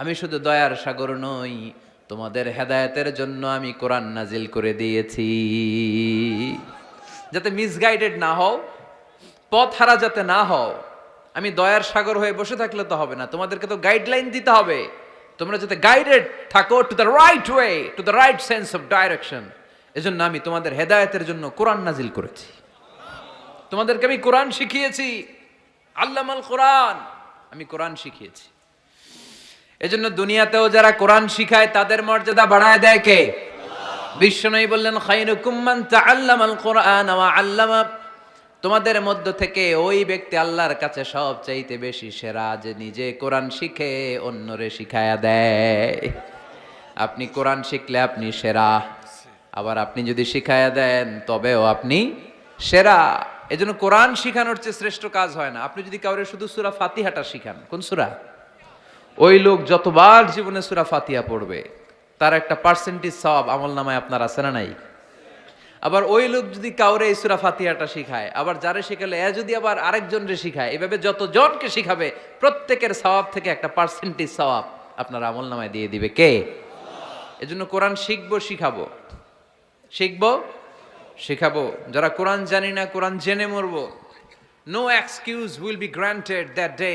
আমি শুধু দয়ার সাগর নই, তোমাদের হেদায়তের জন্য আমি কোরআন নাজিল করে দিয়েছি। যাতে মিসগাইডেড না হও, পথ হারা যাতে না হও, আমি দয়ার সাগর হয়ে বসে থাকলে তো হবে না, তোমাদেরকে তো গাইডলাইন দিতে হবে। তোমরা যাতে গাইডেড থাকো to the right way to the right sense of direction এজন্য আমি তোমাদের হেদায়েতের জন্য কোরআন নাজিল করেছি। তোমাদেরকে আমি কোরআন শিখিয়েছি, আল্লামাল কোরআন, আমি কোরআন শিখিয়েছি। এজন্য দুনিয়াতেও যারা কোরআন শিখায়, তাদের মর্যাদা বাড়ায় দেয় কে? বিশ্বনবী বললেন খাইরুকুম মান তাআল্লামাল কোরআন ওয়া আল্লামা তোমাদের মধ্য থেকে ওই ব্যক্তি আল্লাহর কাছে সব চাইতে বেশি সেরা যে নিজে কোরআন শিখে অন্যরে শিখায়া দেয়। আপনি কোরআন শিখলে আপনি সেরা, আবার আপনি যদি শিখায়া দেন, তবেও আপনি সেরা। এজন্য কোরআন শিখানোর চেয়ে শ্রেষ্ঠ কাজ হয় না। আপনি যদি কাউরে শুধু সুরা ফাতিহাটা শিখান, কোন সুরা? ওই লোক যতবার জীবনে সুরা ফাতিহা পড়বে, তার একটা পার্সেন্টেজ সব আমল নামায় আপনার আছে না নাই? আবার ওই লোক যদি কাউরে এই সুরা ফাতিহাটা শিখায়, আবার যারে শিখালে, এ যদি আবার আরেকজনরে শিখায়, এভাবে যত জনকে শিখাবে, প্রত্যেকের সওয়াব থেকে একটা পার্সেন্টেজ সওয়াব আপনার আমল নামায় দিয়ে দিবে কে? এজন্য কোরআন শিখব, শিখাবো। শিখব? শিখাবো। যারা কোরআন জানি না, কোরআন জেনে মরবো। No excuse will be granted that day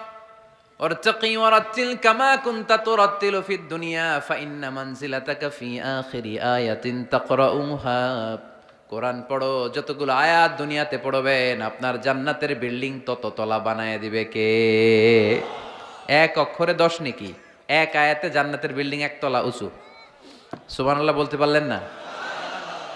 وارتقي ورتل كما كنت ترتل في الدنيا فإن منزلتك في آخر آية تقرأها কোরআন পড়ো যতগুলো আয়াত দুনিয়াতে পড়বেন আপনার জান্নাতের বিল্ডিং তত তলা বানায় দিবে কে এক অক্ষরে দশ নাকি এক আয়াতে জান্নাতের বিল্ডিং একতলা উঁচু সুবহানাল্লাহ বলতে পারলেন না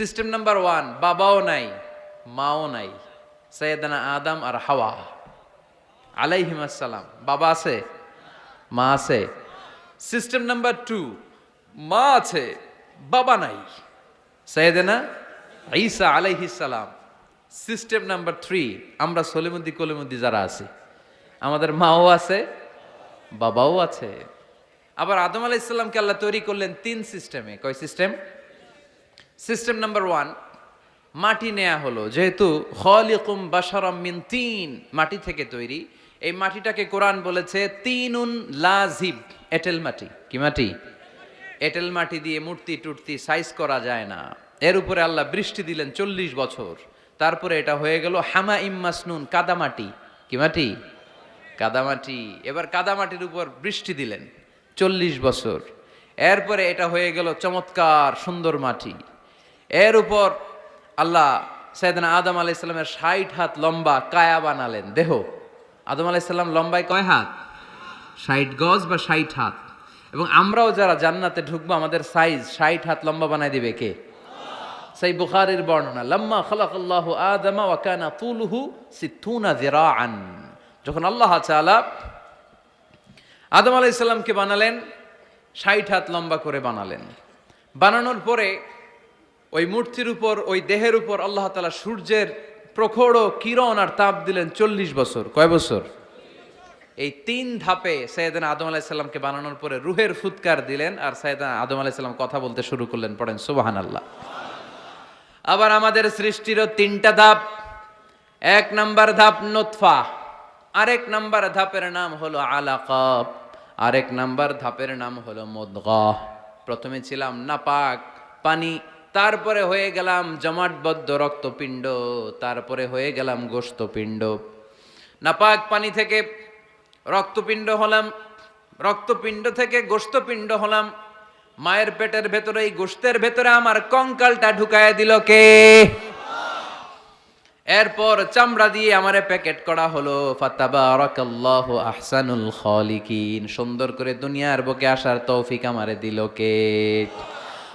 সিস্টেম নাম্বার ওয়ান বাবাও নাই মাও নাই সৈয়দানা আদম আর হাওয়া আলাইহিম আসসালাম বাবা আছে মা আছে সিস্টেম নাম্বার টু মা আছে বাবা নাই সৈয়দানা ঈসা আলাইহিস সালাম সিস্টেম নাম্বার থ্রি আমরা সলিমুদ্দি কলিমুদ্দি যারা আছি, আমাদের মাও আছে, বাবাও আছে। আবার আদম আলাইসাল্লামকে আল্লাহ তৈরি করলেন তিন সিস্টেমে কয় সিস্টেম সিস্টেম নাম্বার ওয়ান মাটি নেয়া হলো। যেহেতু খলিকুম বাসারাম মিন তিন মাটি থেকে তৈরি, এই মাটিটাকে কোরআন বলেছে তিনুন লাজিব, এটেল মাটি। কি মাটি? এটেল মাটি দিয়ে মূর্তি টুর্তি সাইজ করা যায় না। এর উপরে আল্লাহ বৃষ্টি দিলেন চল্লিশ বছর। তারপরে এটা হয়ে গেল হামা ইম্মাসনুন কাদামাটি। কি মাটি? কাদামাটি। এবার কাদামাটির উপর বৃষ্টি দিলেন চল্লিশ বছর। এরপরে এটা হয়ে গেল চমৎকার সুন্দর মাটি। এর উপর আল্লাহ সৈয়দনা আদম আলাইসাল্লামের ষাট হাত লম্বা কায়া বানালেন। দেহ। আদম আলাইসাল্লাম লম্বায় কয় হাত? ষাট গজ বা ষাট হাত। এবং আমরাও যারা জান্নাতে ঢুকবো, আমাদের সাইজ ষাট হাত লম্বা বানায় দিবে কে? সেই বুখারের বর্ণনা, লম্মা খালাকাল্লাহ আদমা ওয়াকানা তুলহু সিথুনা জিরাআন যখন আল্লাহ তাআলা আদম আলাইসাল্লামকে বানালেন, ষাট হাত লম্বা করে বানালেন। বানানোর পরে ওই মূর্তির উপর, ওই দেহের উপর আল্লাহ তালা সূর্যের প্রখর কিরণ আর তাপ দিলেন চল্লিশ বছর। কয় বছর? এই তিন ধাপে সৈয়দান আদম আলাইসাল্লামকে বানানোর পরে রুহের ফুৎকার দিলেন আর সৈয়দান আদম আলাইসাল্লাম কথা বলতে শুরু করলেন, পড়েন সুবাহান আল্লাহ আবার আমাদের সৃষ্টিরও তিনটা ধাপ। এক নাম্বার ধাপ নোতফা, আরেক নাম্বার ধাপের নাম হলো আলাকাব, আরেক নাম্বার ধাপের নাম হলো মুদগাহ প্রথমে ছিলাম নাপাক, পানি তারপরে হয়ে গেলাম জমাটবদ্ধ রক্তপিণ্ড, তারপরে হয়ে গেলাম গোস্তপিণ্ড নাপাক পানি থেকে রক্তপিণ্ড হলাম, রক্তপিণ্ড থেকে গোস্তপিণ্ড হলাম। মায়ের পেটের ভেতরে এই গোস্তের ভেতরে আমার কঙ্কালটা ঢুকায় দিল কে? এরপর চামড়া দিয়ে আমারে প্যাকেট করা হলো আহসানুল সুন্দর করে দুনিয়ার বুকে আসার তৌফিক আমারে দিল কে?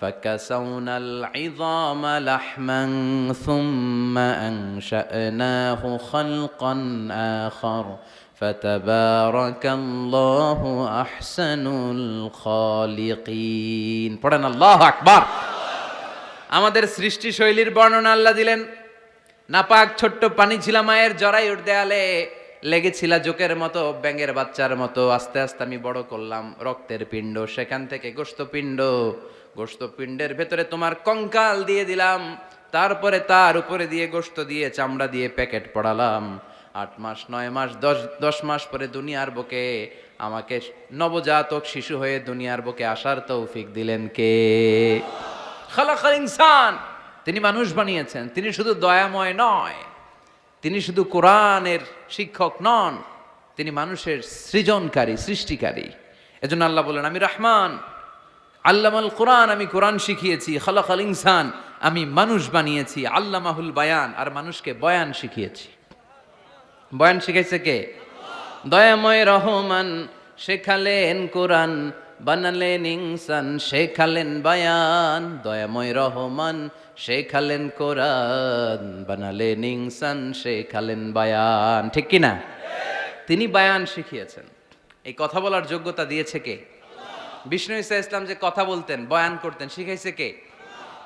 فكسونا العظام لحما ثم أنشأناه خلقا آخر فتبارك الله أحسن الخالقين পড়েন الله أكبر আমাদের সৃষ্টি শৈলীর বর্ণনা আল্লাহ দিলেন নাপাক ছোট্ট পানি ছিল মায়ের জরায়ুর দেয়ালে লেগেছিল জোকের মতো ব্যাঙের বাচ্চার মতো আস্তে আস্তে আমি বড় করলাম রক্তের পিণ্ড সেখান থেকে গোস্তপিণ্ড গোস্তপিণ্ডের ভেতরে তোমার কঙ্কাল দিয়ে দিলাম। তারপরে তার উপরে দিয়ে গোস্ত দিয়ে চামড়া দিয়ে প্যাকেট পড়ালাম। আট মাস, নয় মাস, দশ দশ মাস পরে দুনিয়ার বুকে আমাকে নবজাতক শিশু হয়ে দুনিয়ার বুকে আসার তৌফিক দিলেন কে? খালাকাল ইনসান। তিনি মানুষ বানিয়েছেন। তিনি শুধু দয়াময় নয়, তিনি শুধু কোরআনের শিক্ষক নন, তিনি মানুষের সৃজনকারী, সৃষ্টিকারী। এজন্য আল্লাহ বলেন, আমি রহমান আল্লামাল কোরআন, আমি কোরআন শিখিয়েছি। খালাকাল ইনসান, আমি মানুষ বানিয়েছি। আল্লামাহুল বায়ান, আর মানুষকে বয়ান শিখিয়েছি। বয়ান শিখেছে কে? দয়াময় রহমান, শেখালেন কোরআন, বানালেন ইনসান, শেখালেন বায়ান। দয়াময় রহমান, শেখালেন কোরআন, বানালেন ইনসান, শেখালেন বায়ান। ঠিক কি না তিনি বায়ান শিখিয়েছেন। এই কথা বলার যোগ্যতা দিয়েছে কে? বিষ্ণু ইসা ইসলাম যে কথা বলতেন, বয়ান করতেন, শিখাইছে কে?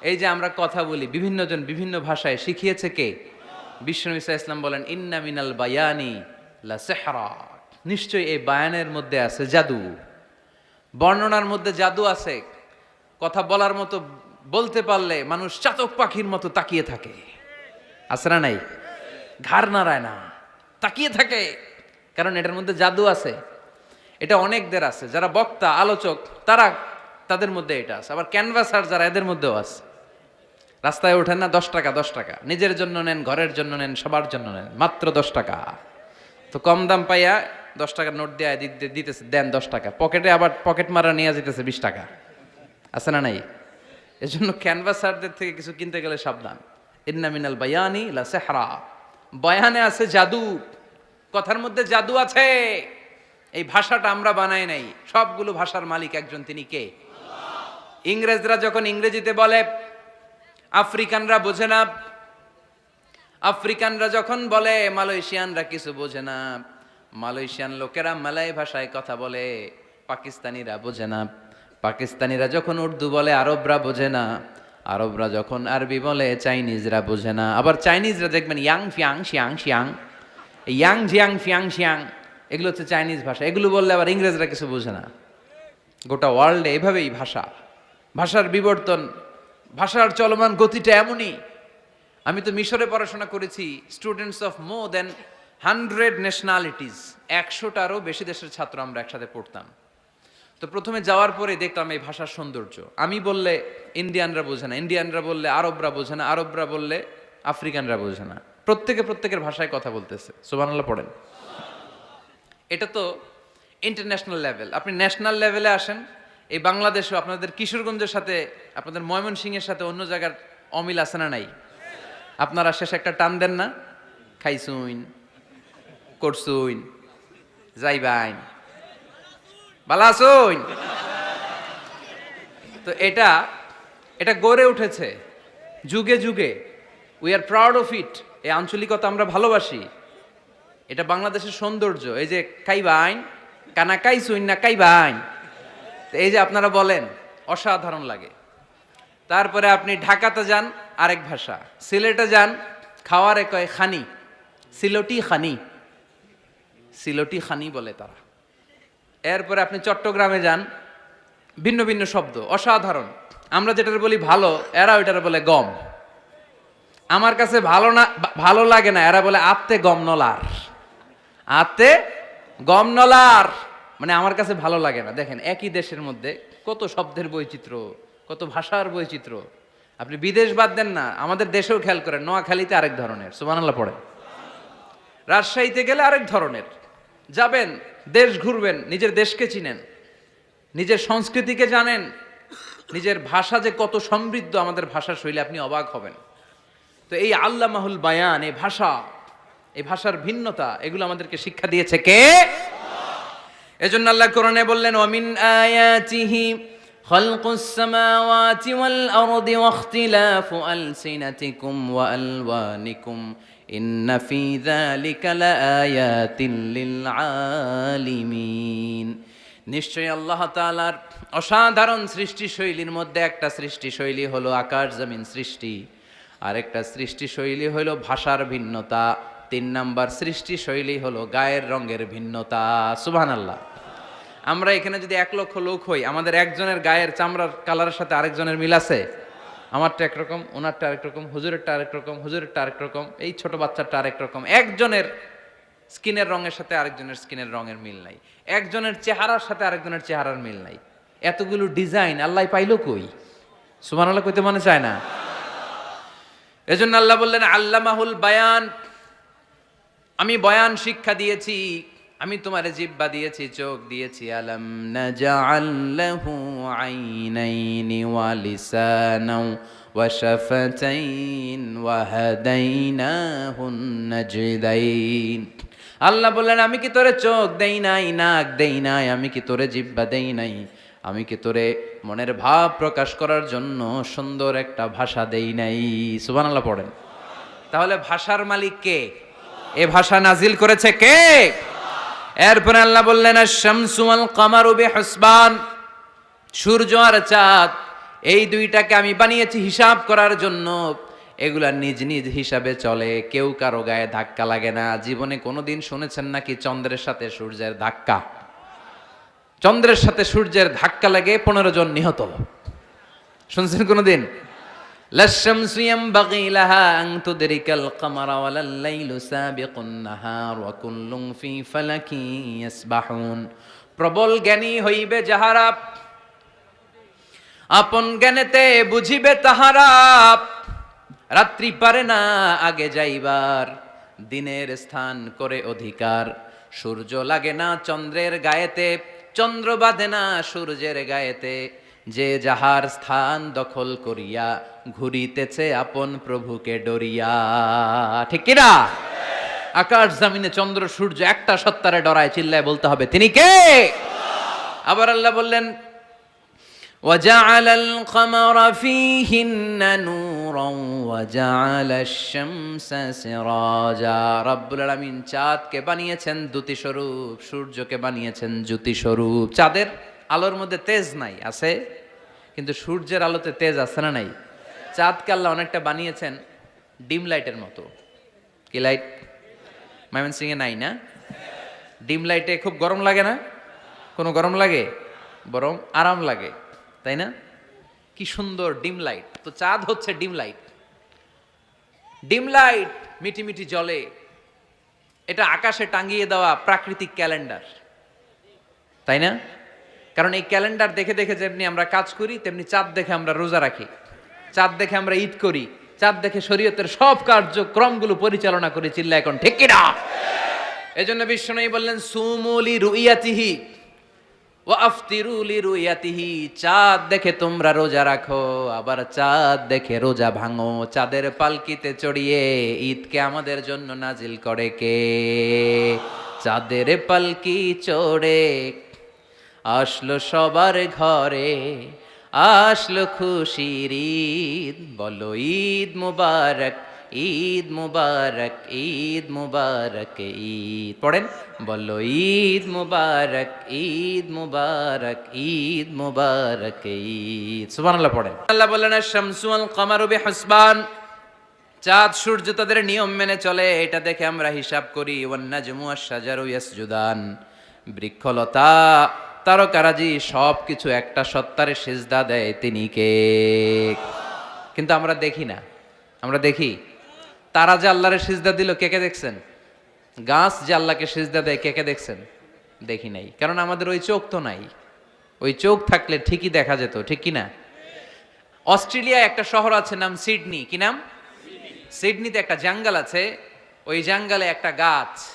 এই যে আমরা কথা বলি বিভিন্ন জন বিভিন্ন ভাষায় শিখিয়েছে কে? বিষ্ণু ইসা ইসলাম বলেন, ইন্না মিনাল বায়ানি লা নিশ্চয়ই এই বায়ানের মধ্যে আছে জাদু। বর্ণনার মধ্যে জাদু আছে। কথা বলার মতো বলতে পারলে মানুষ চাতক পাখির মতো তাকিয়ে থাকে। আছে না নাই? ঘাড় নাড়ায় না। তাকিয়ে থাকে। কারণ এটার মধ্যে জাদু আছে। এটা অনেকদের আছে, যারা বক্তা, আলোচক, তারা তাদের মধ্যে এটা আছে। আবার ক্যানভাসার যারা, এদের মধ্যেও আছে। রাস্তায় ওঠেন না, দশ টাকা দশ টাকা। নিজের জন্য নেন, ঘরের জন্য নেন, সবার জন্য নেন, মাত্র দশ টাকা। তো কম দাম পাইয়া দশ টাকার নোট দেয়া দিতেছে, দেন দশ টাকা। পকেটে আবার পকেট মারা নিয়ে যেতেছে বিশ টাকা। আছে না নাই? এজন্য ক্যানভাসারদের থেকে কিছু কিনতে গেলে সাবধান। ইন্না মিনাল বায়ানি লা সেহরা। বয়ানে আছে জাদু। কথার মধ্যে জাদু আছে। এই ভাষাটা আমরা বানাই নাই। সবগুলো ভাষার মালিক একজন, তিনি কে? ইংরেজরা যখন ইংরেজিতে বলে, আফ্রিকানরা বোঝে না। আফ্রিকানরা যখন বলে, মালয়েশিয়ানরা কিছু বোঝে না। মালয়েশিয়ান লোকেরা মালয় ভাষায় কথা বলে, পাকিস্তানিরা বোঝে না। পাকিস্তানিরা যখন উর্দু বলে, আরবরা বোঝে না। আরবরা যখন আরবি বলে, চাইনিজরা বোঝে না। আবার চাইনিজরা দেখবেন, Yang Fiang, Xiang Xiang. Yang, Jiang, Fiang, Xiang. এগুলো হচ্ছে চাইনিজ ভাষা। এগুলো বললে আবার ইংরেজরা কিছু বোঝে না। গোটা ওয়ার্ল্ডে এভাবেই ভাষা। ভাষার বিবর্তন, ভাষার চলমান গতিটা এমনই। আমি তো মিশরে পড়াশোনা করেছি students of more than hundred nationalities একশোটারও বেশি দেশের ছাত্র আমরা একসাথে পড়তাম। তো প্রথমে যাওয়ার পরে দেখলাম এই ভাষার সৌন্দর্য। আমি বললে ইন্ডিয়ানরা বোঝে না। ইন্ডিয়ানরা বললে আরবরা বোঝে না। আরবরা বললে আফ্রিকানরা বোঝে না। প্রত্যেকে প্রত্যেকের ভাষায় কথা বলতেছে। সুবহানাল্লাহ, পড়েন। এটা তো ইন্টারন্যাশনাল লেভেল আপনি ন্যাশনাল লেভেলে আসেন, এই বাংলাদেশও আপনাদের কিশোরগঞ্জের সাথে, আপনাদের ময়মনসিংহের সাথে অন্য জায়গার অমিল আছে না নাই? আপনারা শেষে একটা টান দেন না? খাইছুইন করছুইন যাইবাইন বালা আসুন তো এটা এটা গড়ে উঠেছে। যুগে যুগে we are proud of it এই আঞ্চলিকতা আমরা ভালোবাসি। এটা বাংলাদেশের সৌন্দর্য। এই যে খাইবাইন কানাকাই সুইন্না কাই বাই তো এই যে আপনারা বলেন, অসাধারণ লাগে। তারপরে আপনি ঢাকাতে যান, আরেক ভাষা। সিলেটে যান, খাওয়ারে কয় খানি। সিলটি খানি। সিলটি খানি বলে তারা। এরপরে আপনি চট্টগ্রামে যান, ভিন্ন ভিন্ন শব্দ, অসাধারণ। আমরা যেটার বলি ভালো এরা ওইটার বলে গম। আমার কাছে ভালো না, ভালো লাগে না, এরা বলে আত্মে গম নলার আত্মে গম নলার মানে আমার কাছে ভালো লাগে না। দেখেন, একই দেশের মধ্যে কত শব্দের বৈচিত্র্য, কত ভাষার বৈচিত্র্য। আপনি বিদেশ বাদ দেন না, আমাদের দেশেও খেয়াল করেন, নোয়াখালীতে আরেক ধরনের, সুবহানাল্লাহ পড়ে রাজশাহীতে গেলে আরেক ধরনের। যাবেন, দেশ ঘুরবেন, নিজের দেশকে চিনেন, নিজের সংস্কৃতিকে জানেন, নিজের ভাষা যে কত সমৃদ্ধ আমাদের ভাষা শৈলী, আপনি অবাক হবেন। তো এই আল্লাহ মাহুল বায়ান, এই ভাষা এই ভাষার ভিন্নতা এগুলো আমাদেরকে শিক্ষা দিয়েছে কে এজন্য আল্লাহ কোরআনে বললেন ওয়ামিন আয়াতিহি خلق السماوات والأرض واختلاف ألسنتكم وألوانكم إن في ذلك لآيات للعالمين নিশ্চয়ই আল্লাহ তাআলার অসাধারণ সৃষ্টি শৈলীর মধ্যে একটা সৃষ্টি শৈলী হলো আকাশ জমিন সৃষ্টি আর একটা সৃষ্টি শৈলী হলো ভাষার ভিন্নতা তিন নাম্বার সৃষ্টি শৈলী হলো গায়ের রঙের ভিন্নতা, সুবহানাল্লাহ। আমরা এখানে যদি এক লক্ষ লোক হই, আমাদের একজনের গায়ের চামড়ার কালারের সাথে আরেকজনের মিল আছে? আমারটা একরকম ওনারটা আরেক রকম, হুজুরেরটা আরেক রকম, হুজুরেরটা আরেক রকম, এই ছোট বাচ্চাটা আরেক রকম। একজনের স্কিনের রঙের সাথে আরেকজনের স্কিনের রঙের মিল নাই। একজনের চেহারার সাথে আরেকজনের চেহারার মিল নাই। এতগুলো ডিজাইন আল্লাহ পাইলো কই? সুমান আল্লাহ কইতে মনে চায় না? এজন্য আল্লাহ বললেন, আল্লামাহুল বায়ান আমি বয়ান শিক্ষা দিয়েছি, আমি তোমার জিব্বা দিয়েছি, চোখ দিয়েছি, আলম নাজআল্লাহু আইনাইনি ওয়া লিসানাও ওয়া শাফাতাইন ওয়া হাদাইনাহুন নাজদাইন। আল্লাহ বললেন, আমি কি তোরে চোখ দেই নাই, নাক দেই নাই, আমি কি তোরে জিব্বা দেই নাই? আমি কি তোরে মনের ভাব প্রকাশ করার জন্য সুন্দর একটা ভাষা দেই নাই? সুবহানাল্লাহ পড়েন। তাহলে ভাষার মালিক কে? এ ভাষা নাজিল করেছে কে? এরপরে আল্লাহ বললেন শামসু আল কামারু বিহুসবান। সূর্য আর চাঁদ, এই দুইটাকে আমি বানিয়েছি হিসাব করার জন্য। এগুলা নিজ নিজ হিসাবে চলে। কেউ কারও গায়ে ধাক্কা লাগে না। জীবনে কোনোদিন শুনেছেন নাকি চন্দ্রের সাথে সূর্যের ধাক্কা? চন্দ্রের সাথে সূর্যের ধাক্কা লাগে পনেরো জন নিহত। শুনছেন কোনোদিন? لا الشمس ينبغي لها أن تدرك القمر ولا الليل سابق النهار وكل في فلك يسبحون প্রবল জ্ঞানী হইবে যাহারা আপন জ্ঞানেতে বুঝিবে তাহারা রাত্রি পারে না আগে যাইবার দিনের স্থান করে অধিকার সূর্য লাগে না চন্দ্রের গায়েতে চন্দ্র বাঁধে না সূর্যের গায়েতে যে যাহার স্থান দখল করিয়া ঘুরিতেছে আপন প্রভুকে ডরিয়া ঠিক কিনা আকাশ জামিনে চন্দ্র সূর্য একটা সত্তারে ডরায় চিল্লায় বলতে হবে তিনি কে আবার আল্লাহ বললেন وجعل القمر فيهن نورا وجعل الشمس سراجا রব্বুল আলামিন চাঁদকে বানিয়েছেন দ্যুতি স্বরূপ সূর্যকে বানিয়েছেন জ্যোতি স্বরূপ চাঁদের আলোর মধ্যে তেজ নাই, আছে? কিন্তু সূর্যের আলোতে তেজ আছে না নাই? চাঁদকে আল্লাহ অনেকটা বানিয়েছেন ডিম লাইটের মতো। কি লাইট? ময়মনসিং এ নাই না? ডিম লাইটে খুব গরম লাগে না? কোনো গরম লাগে? বরং আরাম লাগে, তাই না? কি সুন্দর ডিম লাইট। তো চাঁদ হচ্ছে ডিম লাইট। ডিম লাইট মিটি মিটি জলে এটা আকাশে টাঙ্গিয়ে দেওয়া প্রাকৃতিক ক্যালেন্ডার। তাই না? কারণ এই ক্যালেন্ডার দেখে দেখে যেমনি আমরা কাজ করি, তেমনি চাঁদ দেখে আমরা রোজা রাখি। চাঁদ দেখে আমরা ঈদ করি, চাঁদ দেখে শরীয়তের সব কার্যক্রমগুলো পরিচালনা করি চিল্লা এখন ঠিক কিনা? এজন্য বিশ্বনবী বললেন সুমুলি রুইয়াতিহি ও আফতিরুলি রুইয়াতিহি। চাঁদ দেখে তোমরা রোজা রাখো, আবার চাঁদ দেখে রোজা ভাঙো। চাঁদের পালকিতে চড়িয়ে ঈদকে আমাদের জন্য নাজিল করে কে? চাঁদের পালকি চড়ে আসলো সবার ঘরে, আসলো খুশির ঈদ। বলো, ঈদ মুবারক ঈদ মুবারক ঈদ মুবারক, ঈদ। পড়েন? বলো, ঈদ মুবারক ঈদ মুবারক ঈদ মুবারক, ঈদ। সুবহানাল্লাহ পড়েন। আল্লাহ বললেন শামসু আল কামারু বিহসবান। চাঁদ, সূর্য তাদের নিয়ম মেনে চলে। এটা দেখে আমরা হিসাব করি ওয়ান্না জমুয়া সাজারু ইয়াসজুদান। বৃক্ষলতা তারকারাজি সব কিছু একটা সত্তারে সেজদা দেয় তিনি কে? কিন্তু আমরা দেখি না। আমরা দেখি, তারা যে আল্লাহরে সিজদা দিল, কে কে দেখছেন? গাছ যে আল্লাহকে সিজদা দেয়, কে কে দেখছেন? দেখি নাই। কারণ আমাদের ওই চোখ তো নাই। ওই চোখ থাকলে ঠিকই দেখা যেত, ঠিক কি না অস্ট্রেলিয়ায় একটা শহর আছে, নাম সিডনি। কি নাম? সিডনিতে একটা জঙ্গল আছে। ওই জঙ্গলে একটা গাছ।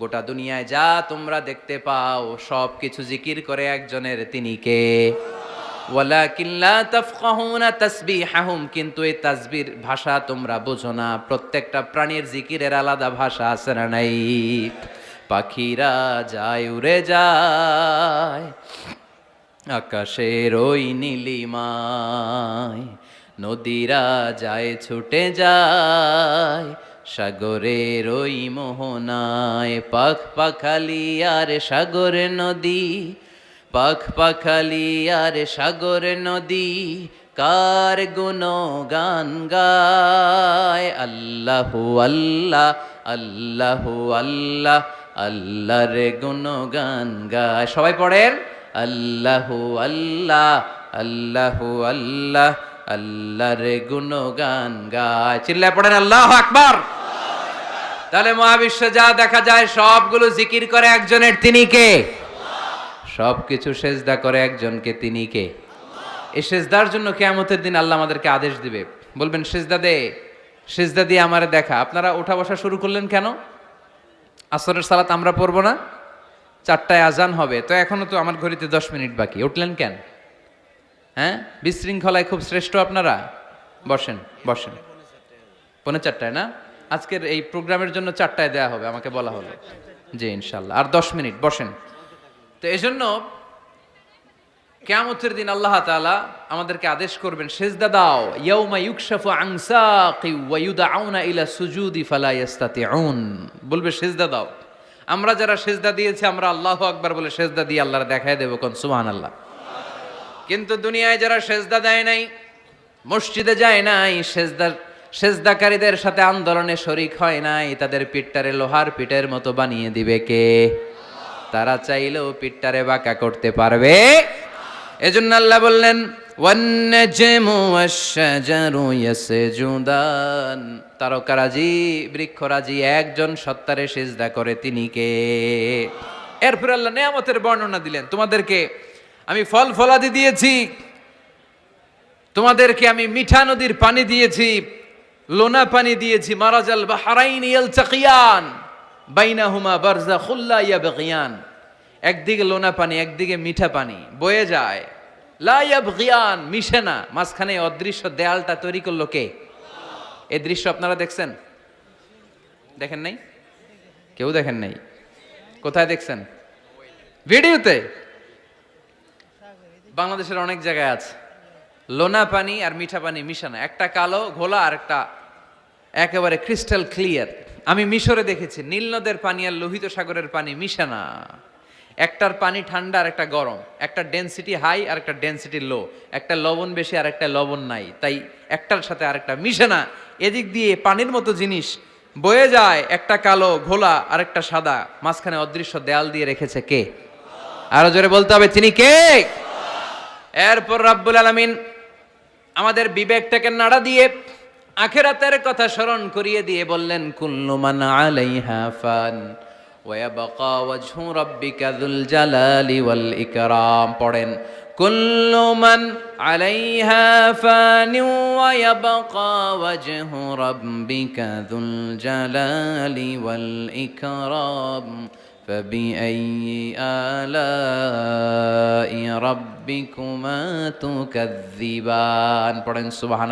গোটা দুনিয়ায় যা তোমরা দেখতে পাও, সব কিছু জিকির করে একজনের তিনি কে? কিন্তু এই তাসবির ভাষা তোমরা বোঝো না। প্রত্যেকটা প্রাণীর জিকিরের আলাদা ভাষা আছে না নাই? পাখিরা যায়, উড়ে যায়, আকাশের ওই নীলিমায়। নদীরা যায়, ছুটে যায় সাগরের ওই মোহনায় পাখ পাখালি আর সাগরে নদী পাখ পাখালি আর সাগরে নদী, কার গুণ গান গায়? আল্লাহু আল্লাহ আল্লাহু আল্লাহ, আল্লাহর গুণ গান গায়। সবাই পড়েন, আল্লাহু আল্লাহ আল্লাহু আল্লাহ রে আল্লাহর গুণগান গায়। চিল্লায় পড়েন, আল্লাহ আকবার। তাহলে মহাবিশ্বে যা দেখা যায়, সবগুলো জিকির করে একজনের তিনি কে? সব কিছু সেজদা করে একজনকে তিনি কে? এই সেজদার জন্য কেয়ামতের দিন আল্লাহ আমাদেরকে আদেশ দিবে। বলবেন, সেজদা দে, সেজদা দিয়ে আমারে দেখা। আপনারা ওঠা বসা শুরু করলেন কেন? আসরের সালাত আমরা পড়ব না? চারটায় আজান হবে। তো এখনও তো আমার ঘড়িতে দশ মিনিট বাকি। উঠলেন কেন? হ্যাঁ? বিশৃঙ্খলায় খুব শ্রেষ্ঠ আপনারা? বসেন বসেন। পৌনে চারটায় না? আজকের এই প্রোগ্রামের জন্য চারটায় দেয়া হবে, আমাকে বলা হলো। জি ইনশাল্লাহ আর দশ মিনিট, বসেন। তো এই জন্য কেয়ামতের দিন আল্লাহ তাআলা আমাদেরকে আদেশ করবেন, সেজদা দাও, ইয়াউমা ইউকশাফু আন সাকি ওয়া ইউদআউনা ইলা সুজুদি ফালা ইয়াস্তাতিউন। বলবে, সেজদা দাও। আমরা যারা সেজদা দিয়েছি, আমরা আল্লাহ আকবার বলে সেজদা দিয়ে আল্লাহর দেখায় দেবো কোন সুহান আল্লাহ কিন্তু দুনিয়ায় যারা সেজদা দেয় নাই, মসজিদে যায় নাই সেজদার সেজদাকারীদের সাথে আন্দোলনে শরিক হয় নাই, তাদের পিঠটারে লোহার পিঠের মতো বানিয়ে দিবে কে? তারা চাইলেও পিঠটারে বাঁকা করতে পারবে। এজন্য আল্লাহ বললেন তারকারাজি, বৃক্ষরাজি, একজন সত্তারে সিজদা করে তিনি কে? এরপর আল্লাহ নিয়ামতের বর্ণনা দিলেন, তোমাদেরকে আমি ফল ফলাদি দিয়েছি, তোমাদেরকে আমি মিঠা নদীর পানি দিয়েছি লোনা পানি দিয়েছি মারাজাল বাহারাইন ইয়ালতাকিয়ান, বাইনাহুমা বারজাখুল্লা ইয়াবগিয়ান। একদিকে লোনা পানি, একদিকে মিঠা পানি, বয়ে যায়। লা ইয়াবগিয়ান, মিশে না। মাঝখানে অদৃশ্য দেয়ালটা তৈরি করল কে? এই দৃশ্য আপনারা দেখছেন? দেখেন নাই? কেউ দেখেন নাই? কোথায় দেখছেন? ভিডিওতে? বাংলাদেশের অনেক জায়গায় আছে। লোনা পানি আর মিঠা পানি মিশানো একটা কালো, ঘোলা আর একটা একেবারে ক্রিস্টাল ক্লিয়ার আমি মিশরে দেখেছি, নীল নদের পানি আর লোহিত সাগরের পানি মিশানা একটার পানি ঠান্ডা আর একটা গরম। একটা ডেন্সিটি হাই আর একটা ডেন্সিটি লো একটা লবণ বেশি আর একটা লবণ নাই। তাই একটার সাথে আরেকটা মিশে না। এদিক দিয়ে পানির মতো জিনিস বয়ে যায়, একটা কালো, ঘোলা আর একটা সাদা। মাঝখানে অদৃশ্য দেয়াল দিয়ে রেখেছে কে? আরও জোরে বলতে হবে, তিনি কে? এরপর রাব্বুল আলামিন আমাদের বিবেকটাকে নাড়া দিয়ে আখেরাতের কথা স্মরণ করিয়ে দিয়ে বললেন কুল্লু মান আলাইহা ফান ওয়া ইয়াবকা ওয়াজহু রাব্বিকা যুল জালালি ওয়াল ইকরাম পড়েন كل من عليها فان ويبقى وجه ربك ذو الجلال والإكرام فبأي آلاء ربكما تكذبان পড়েন সুবহান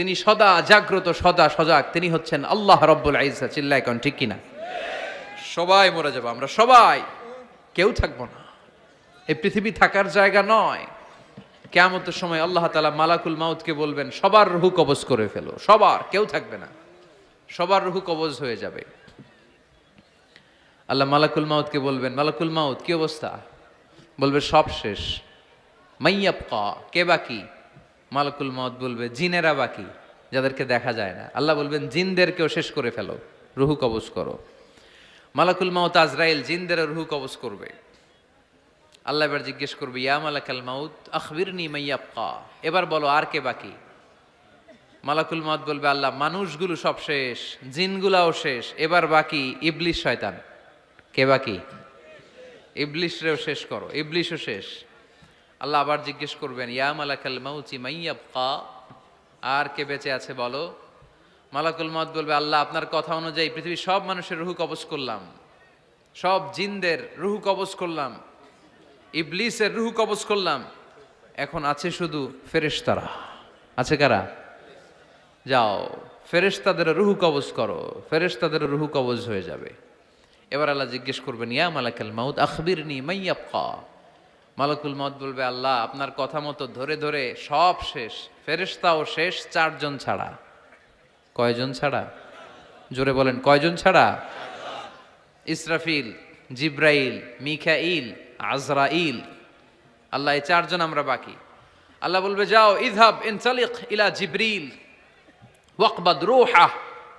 তিনি সদা জাগ্রত, সদা সজাগ। তিনি হচ্ছেন আল্লাহ রব্বুল আইসা চিল্লায় কন ঠিক কিনা? সবাই মরে যাব, আমরা সবাই। কেউ থাকব না। এই পৃথিবী থাকার জায়গা নয়। কেমতের সময় আল্লাহ তালা মালাকুল মাউতকে বলবেন, সবার রুহু কবজ করে ফেলো। সবার, কেউ থাকবে না। সবার রুহু কবজ হয়ে যাবে। আল্লাহ মালাকুল মাউতকে বলবেন, মালাকুল মাউত, কি অবস্থা? বলবে, সব শেষ। মাইয়াপ্পা কে বাকি মালাকুল মাউত বলবে, জিনেরা বাকি, যাদেরকে দেখা যায় না। আল্লাহ বলবেন, জিনদেরকেও শেষ করে ফেলো, রুহু কবজ করো। মালাকুল মাউত আজরাইল জিনদের রুহু কবজ করবে। আল্লাহ এবার জিজ্ঞেস করবে, ইয়া মালাকাল মাউত আখবিরনি মাইয়াপ্পা এবার বলো, আর কে বাকি? মালাকুল মাউত বলবে, আল্লাহ, মানুষগুলো সব শেষ, জিনগুলাও শেষ, এবার বাকি, ইবলিশ শয়তান। কে বাকি? ইবলিশরেও শেষ করো, ইবলিশও শেষ। আল্লাহ আবার জিজ্ঞেস করবেন, ইয়া মালাকাল মাউচি মাইয়াবকা আর কে বেঁচে আছে বলো? মালাকুল মত বলবে, আল্লাহ, আপনার কথা অনুযায়ী পৃথিবীর সব মানুষের রুহু কবজ করলাম। সব জিনদের রুহু কবজ করলাম। ইবলিসের রুহু কবজ করলাম। এখন আছে শুধু ফেরেশতারা। আছে কারা? যাও, ফেরেশতাদের রুহু কবজ করো। ফেরেশতাদের রুহু কবজ হয়ে যাবে। এবার আল্লাহ জিজ্ঞেস করবেন, ইয়া মালাকাল মাউদ আখবির আখবিরনি মাইয়াবকা মালাকুল মত বলবে, আল্লাহ, আপনার কথা মতো ধরে ধরে সব শেষ। ফেরেশতাও শেষ, চারজন ছাড়া। কয়জন ছাড়া? জোরে বলেন, কয়জন ছাড়া? ইসরাফিল, জিব্রাইল, মিখাইল, আজরাইল। আল্লাহ, এই চারজন আমরা বাকি। আল্লাহ বলবে, যাও ইদহাব ইনসালিক ইলা জিব্রিল ওয়াকবাদ রুহা।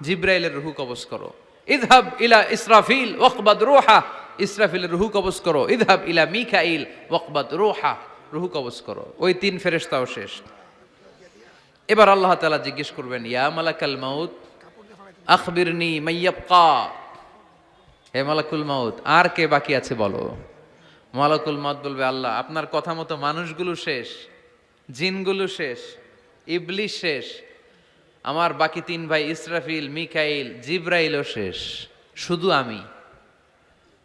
জিব্রাইলের রুহু কবজ করো। ইদহাব ইলা ইসরাফিল ওয়াকবাদ রুহা। ইসরাফিলের রুহু কবজ করো। ইদহাব ইলা মিখাইল ওয়াকবাদ রুহা, রুহু কবজ করো। ওই তিন ফেরেশতাও শেষ। এবার আল্লাহ তালা জিজ্ঞেস করবেন, ইয়া মালাকাল মাউত, আখবিরনি মাইয়াবকা হে মালাকুল মাউত, আর কে বাকি আছে বলো? মালাকুল মাউত বলবে, আল্লাহ, আপনার কথা মতো মানুষগুলো শেষ, জিনগুলো শেষ ইবলিশ শেষ, আমার বাকি তিন ভাই ইসরাফিল, মিকাইল, জিব্রাইলও শেষ, শুধু আমি।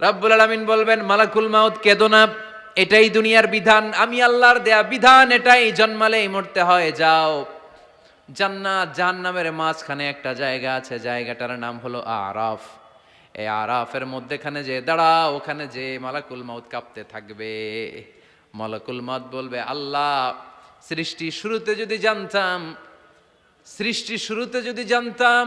রাব্বুল আলামিন বলবেন, মালাকুল মাউত, কেদো না, এটাই দুনিয়ার বিধান। আমি আল্লাহর দেয়া বিধান, এটাই জন্মালেই মরতে হয়, যাও। জান্নাত, জাহান্নামের মাঝখানে একটা জায়গা আছে, জায়গাটার নাম হলো আরাফ। এই আরাফের মধ্যেখানে যে দাঁড়া ওখানে যে মালাকুল মাউত কাঁপতে থাকবে। মালাকুল মাউত বলবে, আল্লাহ, সৃষ্টি শুরুতে যদি জানতাম, সৃষ্টি শুরুতে যদি জানতাম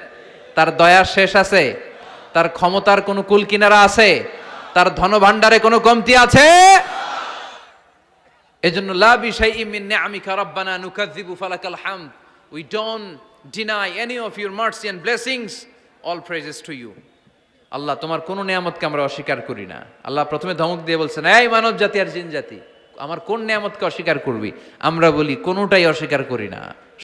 তার দয়ার শেষ আছে। তার ক্ষমতার কোনো কুল কিনারা আছে। তার ধন ধনভাণ্ডারে কোনো কমতি আছে। এজন্য, লা বিশাইইম মিন নিআমিকা রাব্বানা নুকাযযিবু ফালাকাল we don't deny any of your mercy and blessings all praises to you Allah, তোমার কোনো নিয়ামতকে আমরা অস্বীকার করি না। আল্লাহ প্রথমে ধমক দিয়ে বলছেন, এই মানব জাতি আর জিন জাতি, আমার কোন নিয়ামতকে অস্বীকার করবি? আমরা বলি, কোনোটাই অস্বীকার করি না।